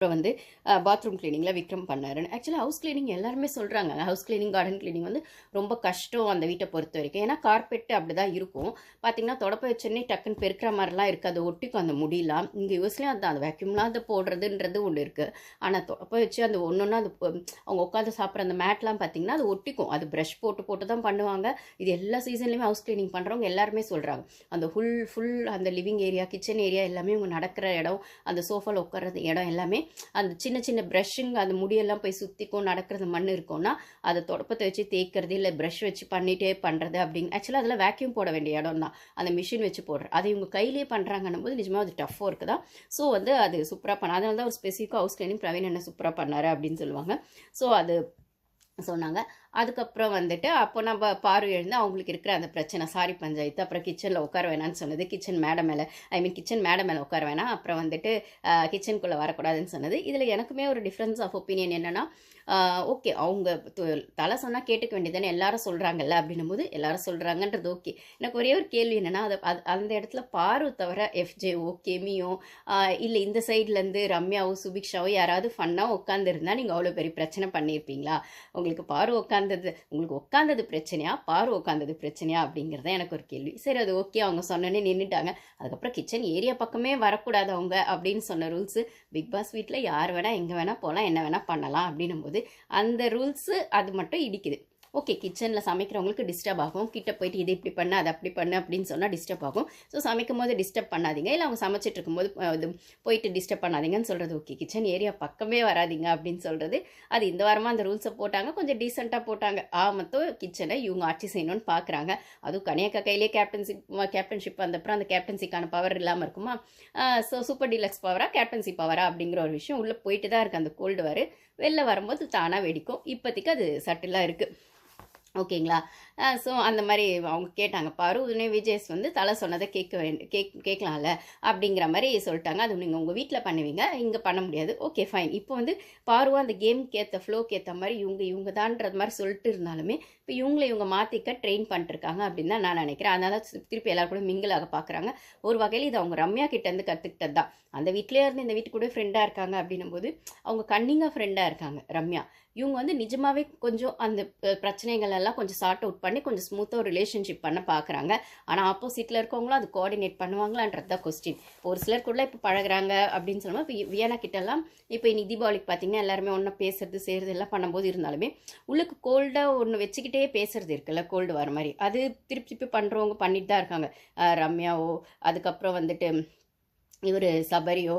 அப்புறம் வந்து பாத்ரூம் கிளீனிங்கில் விக்ரம் பண்ணாருன்னு ஆக்சுவலாக ஹவுஸ் கிளீனிங் எல்லாருமே சொல்கிறாங்க ஹவுஸ் கிளீனிங் கார்டன் கிளீனிங் வந்து ரொம்ப கஷ்டம் அந்த வீட்டை பொறுத்த வரைக்கும். ஏன்னா கார்பெட்டு அப்படி தான் இருக்கும். பார்த்தீங்கன்னா தொடப்ப வச்சோன்னே டக்குன்னு பெருக்கிற மாதிரிலாம் இருக்காது. ஒட்டிக்கும் அந்த முடியலாம் இங்கே யூஸ்லேயும் அதுதான் அந்த வேக்யூம்லாம் அதை போடுறதுன்றது ஒன்று இருக்குது ஆனால் தொடப்ப வச்சு அந்த ஒன்று ஒன்று அது பொ- அவங்க உட்காந்து சாப்பிட்ற அந்த மேட்லாம் பார்த்தீங்கன்னா அது ஒட்டிக்கும். அது ப்ரஷ் போட்டு போட்டு தான் பண்ணுவாங்க. இது எல்லா சீசன்லையுமே ஹவுஸ் கிளீனிங் பண்ணுறவங்க எல்லாருமே சொல்கிறாங்க அந்த ஃபுல் ஃபுல் அந்த லிவிங் ஏரியா கிச்சன் ஏரியா எல்லாமே இவங்க நடக்கிற இடம் அந்த சோஃபாவில் உட்கார்றது இடம் எல்லாமே அந்த சின்ன சின்ன ப்ரஷ்ஷுங்க அந்த முடியெல்லாம் போய் சுற்றிக்கும் நடக்கிறது மண் இருக்கும்னா அதை தொடப்பத்தை வச்சு தேய்க்கிறது இல்லை ப்ரஷ் வச்சு பண்ணிகிட்டே பண்ணுறது அப்படிங்க ஆக்சுவலாக அதில் வேக்யூம் போட வேண்டிய இடம் தான். அந்த மிஷின் வச்சு போடுற. அதை இவங்க கையிலேயே பண்ணுறாங்கன்னும் போது நிஜமாக அது டஃப் ஒர்க்கு தான். ஸோ வந்து அது சூப்பராக பண்ண அதனால தான் ஒரு ஸ்பெசிஃபிக்காக ஹவுஸ் கிளீனிங் பிரவீன் என்ன சூப்பராக பண்ணார் அப்படின்னு சொல்லுவாங்க. ஸோ அது சொன்னாங்க. அதுக்கப்புறம் வந்துட்டு அப்போ நம்ம பார்வை எழுந்து அவங்களுக்கு இருக்கிற அந்த பிரச்சனை. சாரி பஞ்சாயத்து அப்புறம் கிச்சனில் உட்கார வேணாம்னு சொன்னது. கிச்சன் மேடை மேலே ஐ மீன் கிச்சன் மேடை மேலே உட்கார வேணாம். அப்புறம் வந்துட்டு கிச்சனுக்குள்ளே வரக்கூடாதுன்னு சொன்னது. இதில் எனக்குமே ஒரு டிஃப்ரென்ஸ் ஆஃப் ஒப்பீனியன் என்னென்னா ஓகே அவங்க தலை சொன்னால் கேட்டுக்க வேண்டியதுன்னு எல்லாரும் சொல்கிறாங்கல்ல அப்படின்னும் போது எல்லாரும் சொல்கிறாங்கன்றது ஓகே எனக்கு ஒரே ஒரு கேள்வி என்னென்னா அதை அது- அந்த இடத்துல பாரு தவிர எஃப்ஜேஓ கெமியோ இல்லை இந்த சைட்லேருந்து ரம்யாவோ சுபிக்ஷாவோ யாராவது ஃபன்னாக உட்காந்துருந்தா நீங்கள் அவ்வளோ பெரிய பிரச்சனை பண்ணியிருப்பீங்களா உங்களுக்கு பாரு உட்காந்தது உங்களுக்கு உட்காந்தது பிரச்சனையா? பாரு உட்காந்தது பிரச்சனையா? அப்படிங்கிறது எனக்கு ஒரு கேள்வி. சரி அது ஓகே. அவங்க சொன்னோன்னே நின்றுட்டாங்க அதுக்கப்புறம் கிச்சன் ஏரியா பக்கமே வரக்கூடாது அவங்க அப்படின்னு சொன்ன ரூல்ஸு பிக் பாஸ் வீட்டில் யார் வேணால் எங்கே வேணால் போகலாம் என்ன வேணால் பண்ணலாம் அப்படின்னும் போது அந்த ரூல்ஸு அது மட்டும் இடிக்குது. ஓகே கிச்சனில் சமைக்கிறவங்களுக்கு டிஸ்டர்ப் ஆகும். கிட்ட போயிட்டு இது இப்படி பண்ண அதை அப்படி பண்ண அப்படின்னு சொன்னால் டிஸ்டர்ப் ஆகும். ஸோ சமைக்கும் போது டிஸ்டர்ப் பண்ணாதீங்க. இல்லை அவங்க சமைச்சிட்டு இருக்கும்போது இது போயிட்டு டிஸ்டர்ப் பண்ணாதீங்கன்னு சொல்கிறது ஓகே கிச்சன் ஏரியா பக்கமே வராதீங்க அப்படின்னு சொல்கிறது அது இந்த வாரமாக அந்த ரூல்ஸை போட்டாங்க. கொஞ்சம் டீசெண்டாக போட்டாங்க. ஆ மொத்தம் கிச்சனை இவங்க ஆட்சி செய்யணும்னு பார்க்குறாங்க அதுவும் கனியக்கா கையிலே கேப்டன்சி கேப்டன்ஷிப் வந்தப்புறம் அந்த கேப்டன்சிக்கான பவர் இல்லாமல் இருக்குமா? ஸோ சூப்பர் டீலக்ஸ் பவரா கேப்டன்சி பவரா அப்படிங்கிற ஒரு விஷயம் உள்ளே போயிட்டு தான் இருக்குது அந்த கோல்டு வார் வெளில வரும்போது தானாக வெடிக்கும். இப்போதைக்கு அது சட்டிலாக இருக்குது ஓகேங்களா? ஸோ அந்த மாதிரி அவங்க கேட்டாங்க. பாரு உடனே விஜய்ஸ் வந்து தலை சொன்னதை கேட்க வேண்டி கேக் கேட்கலாம்ல அப்படிங்கிற மாதிரி சொல்லிட்டாங்க. அது நீங்கள் உங்கள் வீட்டில் பண்ணுவீங்க இங்கே பண்ண முடியாது. ஓகே ஃபைன் இப்போ வந்து பாருவா அந்த கேம்க்கு ஏற்ற ஃப்ளோக்கு ஏற்ற மாதிரி இவங்க இவங்க தான்றது மாதிரி சொல்லிட்டு இருந்தாலுமே இப்போ இவங்களை இவங்க மாற்றிக்க ட்ரெயின் பண்ணிட்டுருக்காங்க அப்படின்னு தான் நான் நினைக்கிறேன். அதனால தான் திருப்பி எல்லாரும் கூட மிங்கிளாக பார்க்குறாங்க ஒரு வகையில் இது அவங்க ரம்யா கிட்டேருந்து கற்றுக்கிட்டது தான். அந்த வீட்டிலே இருந்து இந்த வீட்டு கூட ஃப்ரெண்டாக இருக்காங்க அப்படின்னும் போது அவங்க கன்னிங்காக ஃப்ரெண்டாக இருக்காங்க ரம்யா. இவங்க வந்து நிஜமாகவே கொஞ்சம் அந்த பிரச்சனைகள் எல்லாம் கொஞ்சம் சார்ட் அவுட் பண்ணி கொஞ்சம் ஸ்மூத்தாக ஒரு ரிலேஷன்ஷிப் பண்ண பார்க்குறாங்க ஆனால் ஆப்போசிட்டில் இருக்கவங்களும் அது கோஆர்டினேட் பண்ணுவாங்களான்றது தான் கொஸ்டின் ஒரு சிலர் கூட இப்போ பழகுறாங்க அப்படின்னு சொல்லும்போது இப்போ வியனா கிட்டலாம் இப்போ இனி தீபாவளிக்கு பார்த்தீங்கன்னா எல்லாருமே ஒன்றா பேசுறது செய்கிறது எல்லாம் பண்ணும்போது இருந்தாலுமே உள்ளுக்கு கோல்டாக ஒன்று வச்சுக்கிட்டே பேசுறது இருக்குல்ல கோல்டு வர மாதிரி. அது திருப்பி திருப்பி பண்ணுறவங்க பண்ணிட்டு தான் இருக்காங்க ரம்யாவோ அதுக்கப்புறம் வந்துட்டு இவர் சபரியோ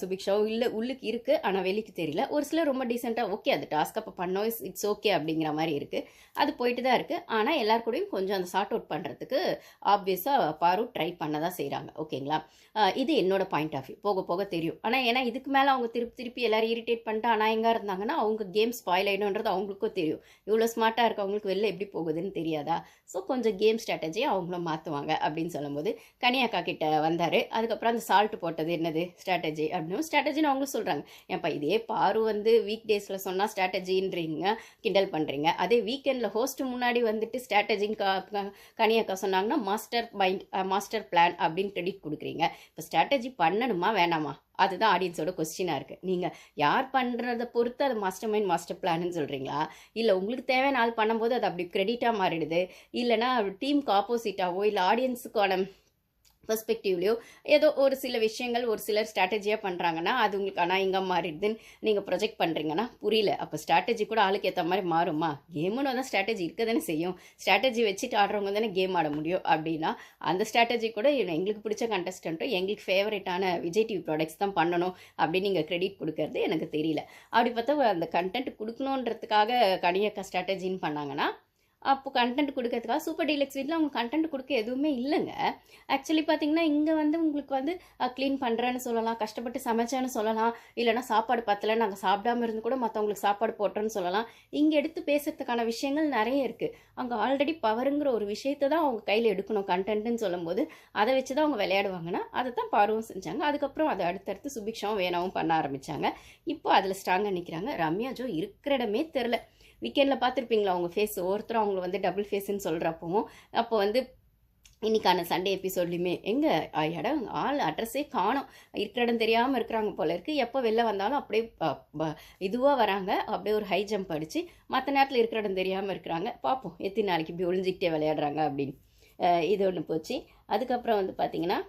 சுபிக்ஷாவோ இல்லை உள்ளுக்கு இருக்குது ஆனால் வெளிக்கு தெரியல. ஒரு சிலர் ரொம்ப டீசெண்டாக ஓகே அது டாஸ்க் அப்போ பண்ணோம். இட்ஸ் ஓகே அப்படிங்கிற மாதிரி இருக்குது அது போயிட்டு தான் இருக்குது ஆனால் எல்லார் கூடயும் கொஞ்சம் அந்த சார்ட் அவுட் பண்ணுறதுக்கு ஆப்வியஸாக பாரு ட்ரை பண்ண தான் செய்கிறாங்க ஓகேங்களா இது என்னோட பாயிண்ட் ஆஃப் வியூ போக போக தெரியும். ஆனால் ஏன்னா இதுக்கு மேலே அவங்க திருப்பி திருப்பி எல்லோரும் இரிட்டேட் பண்ணிட்டு அநாயங்கா இருந்தாங்கன்னா அவங்க கேம் ஸ்பாயில் ஆயிடும்ன்றது அவங்களுக்கும் தெரியும். இவ்வளோ ஸ்மார்ட்டாக இருக்கவங்களுக்கு வெளில எப்படி போகுதுன்னு தெரியாதா? ஸோ கொஞ்சம் கேம் ஸ்ட்ராட்டஜியை அவங்களும் மாற்றுவாங்க அப்படின்னு சொல்லும்போது கனியாக்கா கிட்ட வந்தார். அதுக்கப்புறம் அந்த சால்ட் போட்டது என்னது? ஸ்ட்ராட்டஜி அப்படின்னு ஸ்ட்ராட்டஜின்னு அவங்களும் சொல்கிறாங்க ஏன்ப்பா இதே பாரு வந்து வீக் டேஸில் சொன்னால் ஸ்ட்ராட்டஜின்றீங்க கிண்டல் பண்ணுறீங்க அதே வீக்கெண்டில் ஹோஸ்ட் முன்னாடி வந்துட்டு ஸ்ட்ராட்டஜின்னு கனியாக்கா சொன்னாங்கன்னா மாஸ்டர் மைண்ட் மாஸ்டர் பிளான் அப்படின்னு கிரெடிட் கொடுக்குறீங்க. இப்போ ஸ்ட்ராட்டஜி பண்ணணுமா வேணாமா? அதுதான் ஆடியன்ஸோட கொஸ்டினாக இருக்குது நீங்கள் யார் பண்ணுறத பொறுத்து அது மாஸ்டர் மைண்ட் மாஸ்டர் பிளான்னு சொல்கிறீங்களா இல்லை உங்களுக்கு தேவையான ஆள் பண்ணும்போது அது அப்படி கிரெடிட்டாக மாறிடுது. இல்லைனா டீமுக்கு ஆப்போசிட்டாவோ இல்லை ஆடியன்ஸுக்கான பெர்ஸ்பெக்டிவ்லையோ ஏதோ ஒரு சில விஷயங்கள் ஒரு சிலர் ஸ்ட்ராட்டஜியாக பண்ணுறாங்கன்னா அது உங்களுக்கு ஆனால் இங்கே மாறிடுதுன்னு நீங்கள் ப்ரொஜெக்ட் பண்ணுறீங்கன்னா புரியல. அப்போ ஸ்ட்ராட்டஜி கூட ஆளுக்கு ஏற்ற மாதிரி மாறுமா? கேமுன்னு தான் ஸ்ட்ராட்டஜி இருக்க தானே செய்யும். ஸ்ட்ராட்டஜி வச்சுட்டு ஆடுறவங்க தானே கேம் ஆட முடியும் அப்படின்னா அந்த ஸ்ட்ராட்டஜி கூட எங்களுக்கு பிடிச்ச கண்டஸ்டண்ட்டும் எங்களுக்கு ஃபேவரட்டான விஜய் டிவி ப்ராடக்ட்ஸ் தான் பண்ணணும் அப்படின்னு நீங்கள் கிரெடிட் கொடுக்கறது எனக்கு தெரியல. அப்படி பார்த்தா அந்த கண்டென்ட் கொடுக்கணுன்றதுக்காக கனியக்கா ஸ்ட்ராட்டஜின்னு பண்ணாங்கன்னா அப்போ கண்டென்ட் கொடுக்கறதுக்காக சூப்பர் டீலக்ஸ் வீட்டில் அவங்க கண்டென்ட் கொடுக்க எதுவுமே இல்லைங்க. ஆக்சுவலி பார்த்தீங்கன்னா இங்கே வந்து உங்களுக்கு வந்து க்ளீன் பண்ணுறேன்னு சொல்லலாம் கஷ்டப்பட்டு சமைச்சேன்னு சொல்லலாம் இல்லைனா சாப்பாடு பத்தலை நாங்கள் சாப்பிடாம இருந்து கூட மற்றவங்களுக்கு சாப்பாடு போட்டோன்னு சொல்லலாம். இங்கே எடுத்து பேசுறதுக்கான விஷயங்கள் நிறைய இருக்குது அங்கே ஆல்ரெடி பவருங்கிற ஒரு விஷயத்தை தான் அவங்க கையில் எடுக்கணும் கண்டென்ட்னு சொல்லும்போது. அதை வச்சு தான் அவங்க விளையாடுவாங்கன்னா அதை தான் பார்வம் செஞ்சாங்க. அதுக்கப்புறம் அதை அடுத்தடுத்து சுபிக்ஷாவும் வேணாவும் பண்ண ஆரம்பித்தாங்க இப்போ அதில் ஸ்ட்ராங்காக நிற்கிறாங்க ரம்யா ஜோ இருக்கிற இடமே தெரில வீக்கெண்டில் பார்த்துருப்பீங்களா அவங்க ஃபேஸ் ஒருத்தர் அவங்கள வந்து டபுள் ஃபேஸ்ன்னு சொல்கிறப்பவும் அப்போ வந்து இன்னைக்கான சண்டே எபிசோட்லையுமே எங்கே? இடம் ஆள் அட்ரஸே காணும். இருக்கிற இடம் தெரியாமல் இருக்கிறாங்க போல இருக்குது எப்போ வெளில வந்தாலும் அப்படியே இதுவாக வராங்க. அப்படியே ஒரு ஹை ஜம்ப் அடித்து மற்ற நேரத்தில் இருக்கிற இடம் தெரியாமல் இருக்கிறாங்க. பார்ப்போம் எத்தனை நாளைக்கு இப்படி ஒளிஞ்சிக்கிட்டே விளையாடுறாங்க அப்படின்னு. இது ஒன்று போச்சு. அதுக்கப்புறம் வந்து பார்த்திங்கன்னா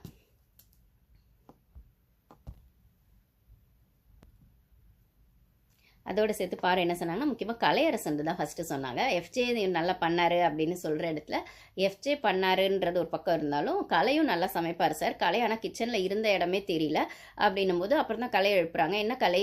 அதோட சேர்த்து பாரு என்ன சொன்னாங்கன்னா முக்கியமாக கலையரசன் தான் ஃபஸ்ட்டு சொன்னாங்க. எஃப்ஜே நல்லா பண்ணாரு அப்படின்னு சொல்கிற இடத்துல எஃப்ஜே பண்ணாருன்றது ஒரு பக்கம் இருந்தாலும் கலையும் நல்லா சமைப்பார் சார். கலை ஆனால் கிச்சனில் இருந்த இடமே தெரியல. அப்படின்னும் போது அப்புறம் தான் கலையை எழுப்புறாங்க. என்ன கலை?